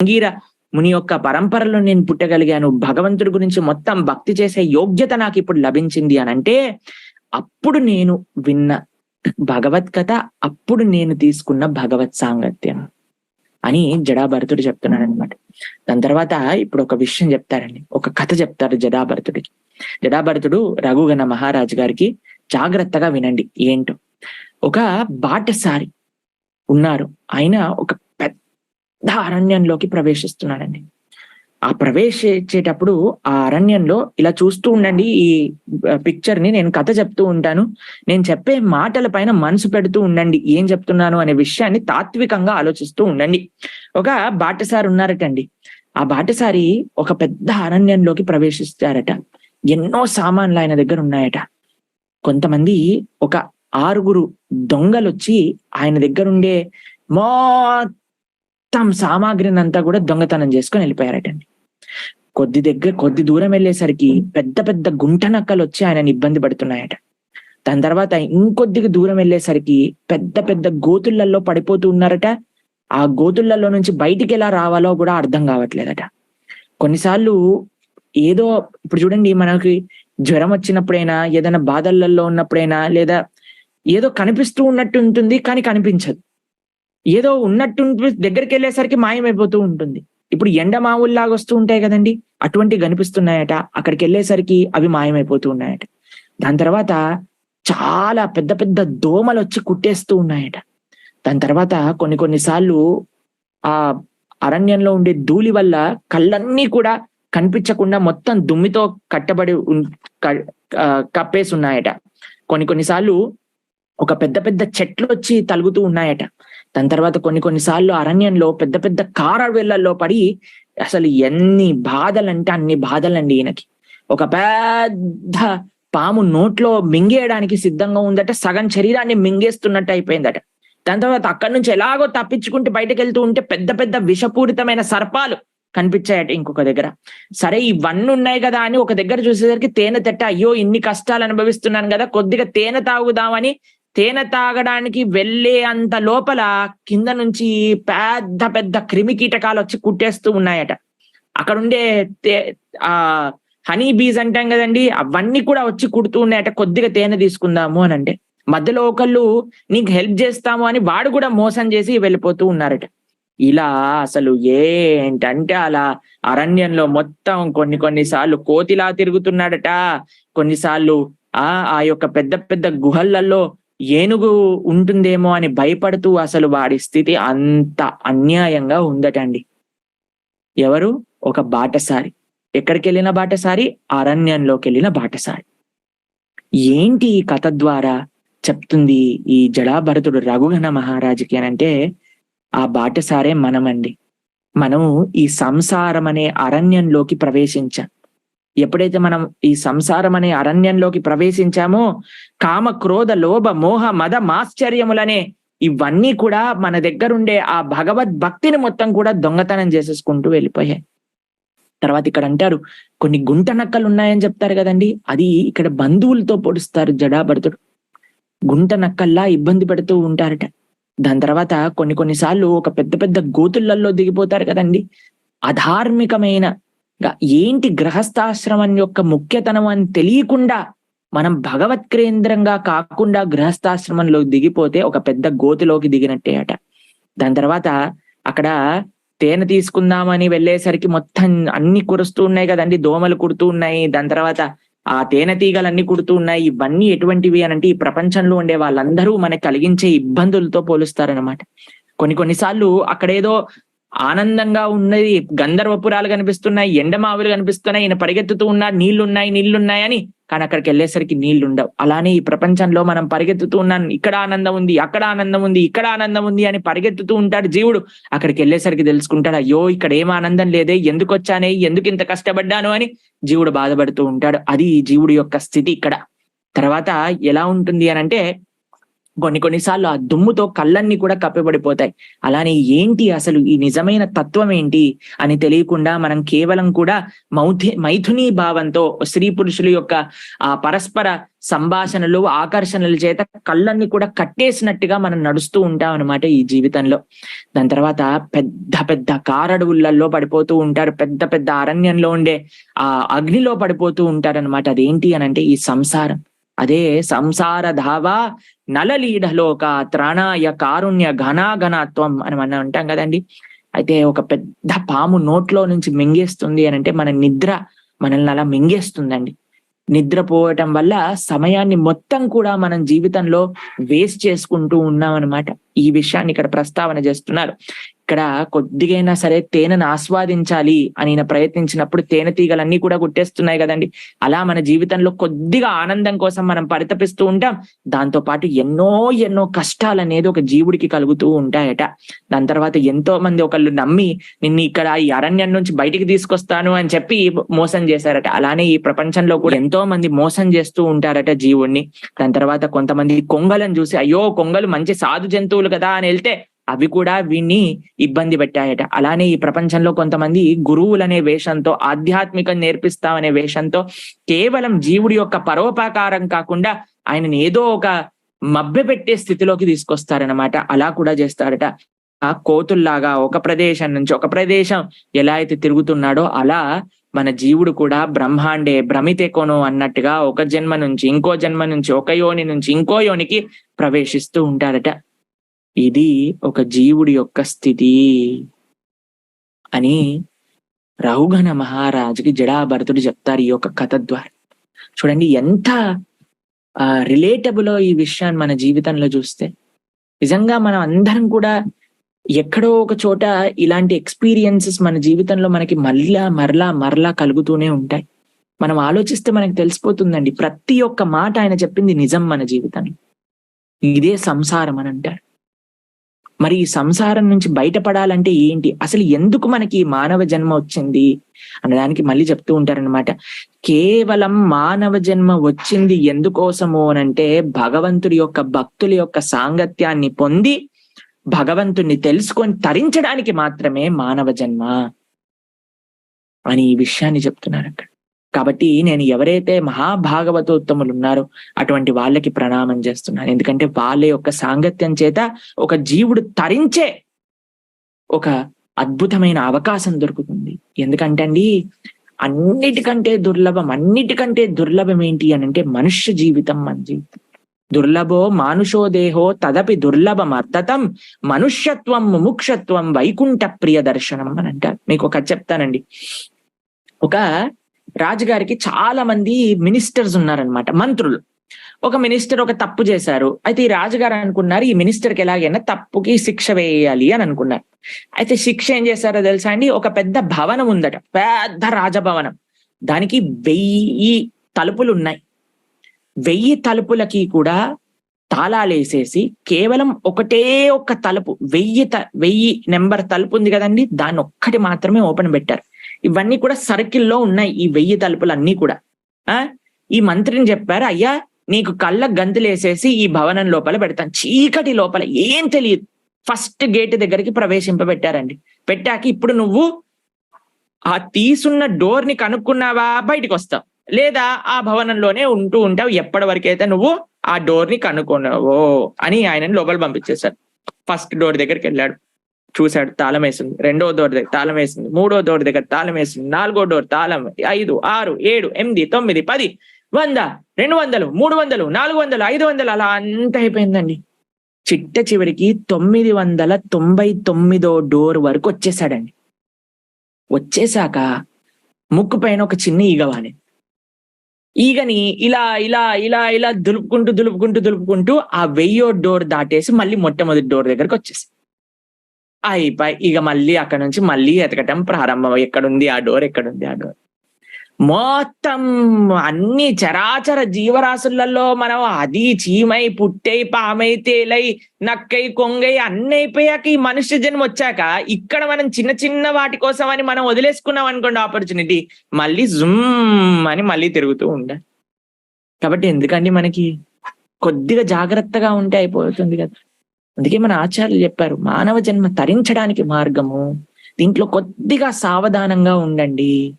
అంగీర ముని యొక్క పరంపరలో నేను పుట్టగలిగాను. భగవంతుడి గురించి మొత్తం భక్తి చేసే యోగ్యత నాకు ఇప్పుడు లభించింది అని అంటే అప్పుడు నేను విన్న భగవత్ అప్పుడు నేను తీసుకున్న భగవత్ సాంగత్యం అని జడాభరతుడు చెప్తున్నాడు అనమాట దాని తర్వాత ఇప్పుడు ఒక విషయం చెప్తారండి. ఒక కథ చెప్తారు జడాభరతుడికి. జడాభరతుడు రఘుగణ మహారాజు గారికి జాగ్రత్తగా వినండి. ఏంటో? ఒక బాటసారి ఉన్నారు. ఆయన ఒక అరణ్యంలోకి ప్రవేశిస్తున్నాడండి. ఆ ప్రవేశించేటప్పుడు ఆ అరణ్యంలో ఇలా చూస్తూ ఉండండి ఈ పిక్చర్ని నేను కథ చెప్తూ ఉంటాను. నేను చెప్పే మాటల పైన మనసు పెడుతూ ఉండండి ఏం చెప్తున్నాను అనే విషయాన్ని తాత్వికంగా ఆలోచిస్తూ ఉండండి. ఒక బాటసారి ఉన్నారటండి. ఆ బాటసారి ఒక పెద్ద అరణ్యంలోకి ప్రవేశిస్తారట. ఎన్నో సామాన్లు ఆయన దగ్గర ఉన్నాయట. కొంతమంది ఒక ఆరుగురు దొంగలు వచ్చి ఆయన దగ్గర ఉండే మొత్తం సామాగ్రిని అంతా కూడా దొంగతనం చేసుకొని వెళ్ళిపోయారటండి. కొద్ది దగ్గర కొద్ది దూరం వెళ్ళేసరికి పెద్ద పెద్ద గుంట నక్కలు వచ్చి ఆయనని ఇబ్బంది పడుతున్నాయట. దాని తర్వాత ఇంకొద్దిగా దూరం వెళ్ళేసరికి పెద్ద పెద్ద గోతులలో పడిపోతూ ఉన్నారట. ఆ గోతులలో నుంచి బయటికి ఎలా రావాలో కూడా అర్థం కావట్లేదట. కొన్నిసార్లు ఏదో ఇప్పుడు చూడండి మనకి జ్వరం వచ్చినప్పుడైనా ఏదైనా బాధలలో ఉన్నప్పుడైనా లేదా ఏదో కనిపిస్తూ ఉన్నట్టు ఉంటుంది కానీ కనిపించదు. ఏదో ఉన్నట్టు దగ్గరికి వెళ్ళేసరికి మాయమైపోతూ ఉంటుంది. ఇప్పుడు ఎండ మావుల్లాగా వస్తూ ఉంటాయి కదండి. అటువంటివి కనిపిస్తున్నాయట. అక్కడికి వెళ్ళేసరికి అవి మాయమైపోతూ ఉన్నాయట. దాని తర్వాత చాలా పెద్ద పెద్ద దోమలు వచ్చి కుట్టేస్తూ ఉన్నాయట. దాని తర్వాత కొన్ని కొన్నిసార్లు ఆ అరణ్యంలో ఉండే ధూళి వల్ల కళ్ళన్నీ కూడా కనిపించకుండా మొత్తం దుమ్మితో కట్టబడి కప్పేసి ఉన్నాయట కొన్ని కొన్నిసార్లు ఒక పెద్ద పెద్ద చెట్లు వచ్చి తలుగుతూ ఉన్నాయట. దాని తర్వాత కొన్ని కొన్నిసార్లు అరణ్యంలో పెద్ద పెద్ద కారవేళ్ళలో పడి అసలు ఎన్ని బాధలంటే అన్ని బాధలండి ఈయనకి. ఒక పెద్ద పాము నోట్లో మింగేయడానికి సిద్ధంగా ఉందట సగం శరీరాన్ని మింగేస్తున్నట్టు అయిపోయిందట. దాని తర్వాత అక్కడి నుంచి ఎలాగో తప్పించుకుంటూ బయటకు వెళ్తూ ఉంటే పెద్ద పెద్ద విషపూరితమైన సర్పాలు కనిపించాయట ఇంకొక దగ్గర. సరే ఇవన్నీ ఉన్నాయి కదా అని ఒక దగ్గర చూసేసరికి తేనె తెట్ట అయ్యో ఇన్ని కష్టాలు అనుభవిస్తున్నాను కదా కొద్దిగా తేనె తాగుదామని తేనె తాగడానికి వెళ్ళే అంత లోపల కింద నుంచి పెద్ద పెద్ద క్రిమి కీటకాలు వచ్చి కుట్టేస్తూ ఉన్నాయట. అక్కడ ఉండే ఆ హనీ బీజ్ అంటాం కదండి అవన్నీ కూడా వచ్చి కుడుతూ ఉన్నాయట. కొద్దిగా తేనె తీసుకుందాము అని అంటే. మధ్యలో ఒకళ్ళు నీకు హెల్ప్ చేస్తాము అని వాడు కూడా మోసం చేసి వెళ్ళిపోతూ ఉన్నారట. ఇలా అసలు ఏంటంటే అలా అరణ్యంలో మొత్తం కొన్ని కొన్నిసార్లు కోతిలా తిరుగుతున్నాడట. కొన్నిసార్లు ఆ ఆ యొక్క పెద్ద పెద్ద గుహలలో ఏనుగు ఉంటుందేమో అని భయపడుతూ అసలు వాడి స్థితి అంత అన్యాయంగా ఉందటండి. ఎవరు? ఒక బాటసారి. ఎక్కడికి వెళ్ళిన బాటసారి? అరణ్యంలోకి వెళ్ళిన బాటసారి. ఏంటి ఈ కథ ద్వారా చెప్తుంది ఈ జడాభరతుడు రఘుగణ మహారాజుకి అని అంటే ఆ బాటసారే మనమండి. మనము ఈ సంసారం అనే అరణ్యంలోకి ప్రవేశించాం. ఎప్పుడైతే మనం ఈ సంసారం అనే అరణ్యంలోకి ప్రవేశించామో కామ క్రోధ లోభ మోహ మద మాశ్చర్యములనే ఇవన్నీ కూడా మన దగ్గరుండే ఆ భగవద్ భక్తిని మొత్తం కూడా దొంగతనం చేసేసుకుంటూ వెళ్ళిపోయాయి. తర్వాత ఇక్కడ అంటారు కొన్ని గుంట నక్కలు ఉన్నాయని చెప్తారు కదండి. అది ఇక్కడ బంధువులతో పొడుస్తారు జడాభరతుడు గుంట నక్కల్లా ఇబ్బంది పెడుతూ ఉంటారట. దాని తర్వాత కొన్ని కొన్నిసార్లు ఒక పెద్ద పెద్ద గోతులలో దిగిపోతారు కదండి. అధార్మికమైన ఏంటి గృహస్థాశ్రమం యొక్క ముఖ్యతనం అని తెలియకుండా మనం భగవత్ కేంద్రంగా కాకుండా గృహస్థాశ్రమంలో దిగిపోతే ఒక పెద్ద గోతిలోకి దిగినట్టే అట. దాని తర్వాత అక్కడ తేనె తీసుకుందామని వెళ్ళేసరికి మొత్తం అన్ని కురుస్తూ ఉన్నాయి కదండి దోమలు కుడుతూ ఉన్నాయి. దాని తర్వాత ఆ తేనె తీగలన్నీ కుడుతూ ఉన్నాయి. ఇవన్నీ ఎటువంటివి అని అంటే ఈ ప్రపంచంలో ఉండే వాళ్ళందరూ మనకి కలిగించే ఇబ్బందులతో పోలుస్తారనమాట కొన్ని కొన్నిసార్లు అక్కడేదో ఆనందంగా ఉన్నది గంధర్వపురాలు కనిపిస్తున్నాయి ఎండమావులు కనిపిస్తున్నాయి ఈయన పరిగెత్తుతూ ఉన్నాడు నీళ్ళున్నాయి నీళ్ళున్నాయని కానీ అక్కడికి వెళ్ళేసరికి నీళ్ళు ఉండవు అలానే ఈ ప్రపంచంలో మనం పరిగెత్తుతూ ఉన్నాను ఇక్కడ ఆనందం ఉంది అక్కడ ఆనందం ఉంది ఇక్కడ ఆనందం ఉంది అని పరిగెత్తుతూ ఉంటాడు జీవుడు. అక్కడికి వెళ్ళేసరికి తెలుసుకుంటాడు అయ్యో ఇక్కడ ఏం ఆనందం లేదే ఎందుకు వచ్చానే ఎందుకు ఇంత కష్టపడ్డాను అని జీవుడు బాధపడుతూ ఉంటాడు. అది ఈ జీవుడు యొక్క స్థితి ఇక్కడ. తర్వాత ఎలా ఉంటుంది అని అంటే కొన్ని కొన్నిసార్లు ఆ దుమ్ముతో కళ్ళన్నీ కూడా కప్పిపడిపోతాయి. అలానే ఏంటి అసలు ఈ నిజమైన తత్వం ఏంటి అని తెలియకుండా మనం కేవలం కూడా మౌథి మైథుని భావంతో స్త్రీ పురుషుల యొక్క ఆ పరస్పర సంభాషణలు ఆకర్షణల చేత కళ్ళన్ని కూడా కట్టేసినట్టుగా మనం నడుస్తూ ఉంటాం అనమాట ఈ జీవితంలో. దాని తర్వాత పెద్ద పెద్ద కారడవులలో పడిపోతూ ఉంటారు. పెద్ద పెద్ద అరణ్యంలో ఉండే ఆ అగ్నిలో పడిపోతూ ఉంటారు అనమాట అదేంటి అని అంటే ఈ సంసారం. అదే సంసార ధావ నలలీఢలోక త్రాణాయ కారుణ్య ఘనాఘనత్వం అని మనం అంటాం కదండి. అయితే ఒక పెద్ద పాము నోట్లో నుంచి మింగేస్తుంది అని అంటే మన నిద్ర మనల్ని అలా మింగేస్తుందండి. నిద్రపోవటం వల్ల సమయాన్ని మొత్తం కూడా మనం జీవితంలో వేస్ట్ చేసుకుంటూ ఉన్నాం అనమాట ఈ విషయాన్ని ఇక్కడ ప్రస్తావన చేస్తున్నారు. ఇక్కడ కొద్దిగైనా సరే తేనెను ఆస్వాదించాలి అని ప్రయత్నించినప్పుడు తేనె తీగలన్నీ కూడా గుట్టేస్తున్నాయి కదండి. అలా మన జీవితంలో కొద్దిగా ఆనందం కోసం మనం పరితపిస్తూ ఉంటాం. దాంతో పాటు ఎన్నో ఎన్నో కష్టాలు అనేది ఒక జీవుడికి కలుగుతూ ఉంటాయట. దాని తర్వాత ఎంతో మంది ఒకళ్ళు నమ్మి నిన్ను ఇక్కడ ఈ అరణ్యం నుంచి బయటికి తీసుకొస్తాను అని చెప్పి మోసం చేశారట. అలానే ఈ ప్రపంచంలో కూడా ఎంతో మంది మోసం చేస్తూ ఉంటారట జీవుణ్ణి. దాని తర్వాత కొంతమంది కొంగలను చూసి అయ్యో కొంగలు మంచి సాధు జంతువులు కదా అని వెళ్తే అవి కూడా వీణ్ణి ఇబ్బంది పెట్టాయట. అలానే ఈ ప్రపంచంలో కొంతమంది గురువులనే వేషంతో ఆధ్యాత్మికం నేర్పిస్తామనే వేషంతో కేవలం జీవుడి యొక్క పరోపకారం కాకుండా ఆయనని ఏదో ఒక మభ్య పెట్టే స్థితిలోకి తీసుకొస్తారనమాట అలా కూడా చేస్తారట. ఆ కోతుల్లాగా ఒక ప్రదేశం నుంచి ఒక ప్రదేశం ఎలా అయితే తిరుగుతున్నాడో అలా మన జీవుడు కూడా బ్రహ్మాండే భ్రమితే కొను అన్నట్టుగా ఒక జన్మ నుంచి ఇంకో జన్మ నుంచి ఒక యోని నుంచి ఇంకో యోనికి ప్రవేశిస్తూ ఉంటారట. ఇది ఒక జీవుడి యొక్క స్థితి అని రఘుగణ మహారాజుకి జడాభరతుడు చెప్తారు ఈ యొక్క కథ ద్వారా. చూడండి ఎంత రిలేటబుల్ ఈ విషయాన్ని మన జీవితంలో చూస్తే. నిజంగా మనం అందరం కూడా ఎక్కడో ఒక చోట ఇలాంటి ఎక్స్పీరియన్సెస్ మన జీవితంలో మనకి మళ్ళా మరలా మరలా కలుగుతూనే ఉంటాయి. మనం ఆలోచిస్తే మనకి తెలిసిపోతుందండి ప్రతి ఒక్క మాట ఆయన చెప్పింది నిజం మన జీవితంలో. ఇదే సంసారం అని అంటారు. మరి ఈ సంసారం నుంచి బయటపడాలంటే ఏంటి? అసలు ఎందుకు మనకి ఈ మానవ జన్మ వచ్చింది? అన్నదానికి మళ్ళీ చెప్తూ ఉంటారనమాట కేవలం మానవ జన్మ వచ్చింది ఎందుకోసము అనంటే భగవంతుడి యొక్క భక్తుల యొక్క సాంగత్యాన్ని పొంది భగవంతుణ్ణి తెలుసుకొని తరించడానికి మాత్రమే మానవ జన్మ అని ఈ విషయాన్ని చెప్తున్నారు అక్కడ. కాబట్టి నేను ఎవరైతే మహాభాగవతోత్తములు ఉన్నారో అటువంటి వాళ్ళకి ప్రణామం చేస్తున్నాను. ఎందుకంటే వాళ్ళ యొక్క సాంగత్యం చేత ఒక జీవుడు తరించే ఒక అద్భుతమైన అవకాశం దొరుకుతుంది. ఎందుకంటే అండి అన్నిటికంటే దుర్లభం అన్నిటికంటే దుర్లభం ఏంటి అని అంటే మనుష్య జీవితం మన జీవితం. దుర్లభో మానుషో దేహో తదపి దుర్లభం అర్థతం మనుష్యత్వం ముముక్షత్వం వైకుంఠ ప్రియ దర్శనం అని అంటారు. మీకు ఒక చెప్తానండి. ఒక రాజుగారికి చాలా మంది మినిస్టర్స్ ఉన్నారనమాట మంత్రులు. ఒక మినిస్టర్ ఒక తప్పు చేశారు అయితే ఈ రాజుగారు అనుకున్నారు ఈ మినిస్టర్కి ఎలాగైనా తప్పుకి శిక్ష వేయాలి అని అనుకున్నారు. అయితే శిక్ష ఏం చేశారో తెలుసా అండి? ఒక పెద్ద భవనం ఉందట పెద్ద రాజభవనం. దానికి వెయ్యి తలుపులు ఉన్నాయి వెయ్యి తలుపులకి కూడా తాళాలు వేసేసి కేవలం ఒకటే ఒక్క తలుపు వెయ్యి త వెయ్యి నెంబర్ తలుపు ఉంది కదండి దాన్ని ఒక్కటి మాత్రమే ఓపెన్ పెట్టారు. ఇవన్నీ కూడా సర్కిల్లో ఉన్నాయి ఈ వెయ్యి తలుపులు అన్ని కూడా. ఆ? ఈ మంత్రిని చెప్పారు అయ్యా నీకు కళ్ళ గంతులేసేసి ఈ భవనం లోపల పెడతాను చీకటి లోపల ఏం తెలియదు. ఫస్ట్ గేట్ దగ్గరికి ప్రవేశింపబెట్టారండి. పెట్టాక ఇప్పుడు నువ్వు ఆ తీసున్న డోర్ని కనుక్కున్నావా? బయటకు వస్తావు. లేదా ఆ భవనంలోనే ఉంటూ ఉంటావు ఎప్పటి వరకైతే నువ్వు ఆ డోర్ని కనుక్కున్నావో అని ఆయనని లోపల పంపించేశారు. ఫస్ట్ డోర్ దగ్గరికి వెళ్ళాడు. చూశాడు తాళం వేసింది. రెండో డోర్ దగ్గర తాళం వేసింది. మూడో డోర్ దగ్గర తాళం వేసింది. నాలుగో డోర్ తాళం ఐదు ఆరు ఏడు ఎనిమిది తొమ్మిది పది వంద రెండు వందలు మూడు వందలు నాలుగు వందలు ఐదు వందలు అలా అంత అయిపోయిందండి. చిట్ట చివరికి తొమ్మిది వందల తొంభై తొమ్మిదో డోర్ వరకు వచ్చేసాడండి. వచ్చేసాక ముక్కు పైన ఒక చిన్న ఈగవాని ఈగని ఇలా ఇలా ఇలా ఇలా దులుపుకుంటూ దులుపుకుంటూ దులుపుకుంటూ ఆ వెయ్యో డోర్ దాటేసి మళ్ళీ మొట్టమొదటి డోర్ దగ్గరకు వచ్చేసి అయిపోయి ఇక మళ్ళీ అక్కడ నుంచి మళ్ళీ ఎతకటం ప్రారంభం. ఎక్కడుంది ఆ డోర్? ఎక్కడుంది ఆ డోర్? మొత్తం అన్ని చరాచర జీవరాశులలో మనం అది చీమై పుట్టై పామై తేలై నక్కై కొంగై అన్ని అయిపోయాక ఈ మనుష్య జన్మ వచ్చాక ఇక్కడ మనం చిన్న చిన్న వాటి కోసం అని మనం వదిలేసుకున్నాం అనుకోండి ఆపర్చునిటీ మళ్ళీ జుమ్ అని మళ్ళీ తిరుగుతూ ఉండాలి కాబట్టి ఎందుకండి మనకి కొద్దిగా జాగ్రత్తగా ఉంటే అయిపోతుంది కదా. అందుకే మన ఆచార్యులు చెప్పారు మానవ జన్మ తరించడానికి మార్గము. దీంట్లో కొద్దిగా సావధానంగా ఉండండి.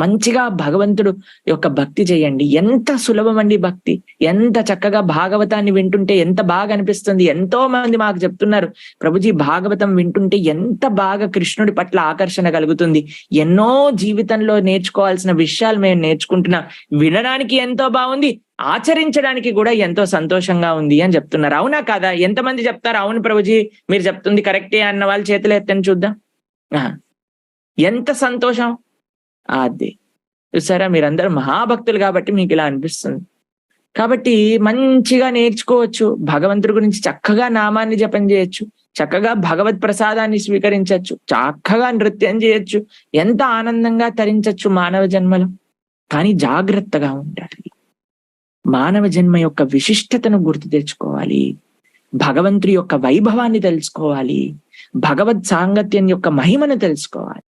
మంచిగా భగవంతుడు యొక్క భక్తి చేయండి. ఎంత సులభం అండి భక్తి. ఎంత చక్కగా భాగవతాన్ని వింటుంటే ఎంత బాగా అనిపిస్తుంది. ఎంతో మంది మాకు చెప్తున్నారు ప్రభుజీ భాగవతం వింటుంటే ఎంత బాగా కృష్ణుడి పట్ల ఆకర్షణ కలుగుతుంది. ఎన్నో జీవితంలో నేర్చుకోవాల్సిన విషయాలు మేము నేర్చుకుంటున్నాం. వినడానికి ఎంతో బాగుంది ఆచరించడానికి కూడా ఎంతో సంతోషంగా ఉంది అని చెప్తున్నారు. అవునా కాదా? ఎంతమంది చెప్తారు? అవును ప్రభుజీ మీరు చెప్తుంది కరెక్టే అన్న వాళ్ళు చేతులు ఎత్తని చూద్దాం. ఎంత సంతోషం? అది. చూసారా? మీరందరూ మహాభక్తులు కాబట్టి మీకు ఇలా అనిపిస్తుంది. కాబట్టి మంచిగా నేర్చుకోవచ్చు. భగవంతుడి గురించి చక్కగా నామాన్ని జపం చేయొచ్చు. చక్కగా భగవత్ ప్రసాదాన్ని స్వీకరించవచ్చు చక్కగా నృత్యం చేయొచ్చు. ఎంత ఆనందంగా తరించచ్చు మానవ జన్మలో. కానీ జాగ్రత్తగా ఉండాలి. మానవ జన్మ యొక్క విశిష్టతను గుర్తు తెచ్చుకోవాలి. భగవంతుడి యొక్క వైభవాన్ని తెలుసుకోవాలి. భగవత్ సాంగత్యం యొక్క మహిమను తెలుసుకోవాలి.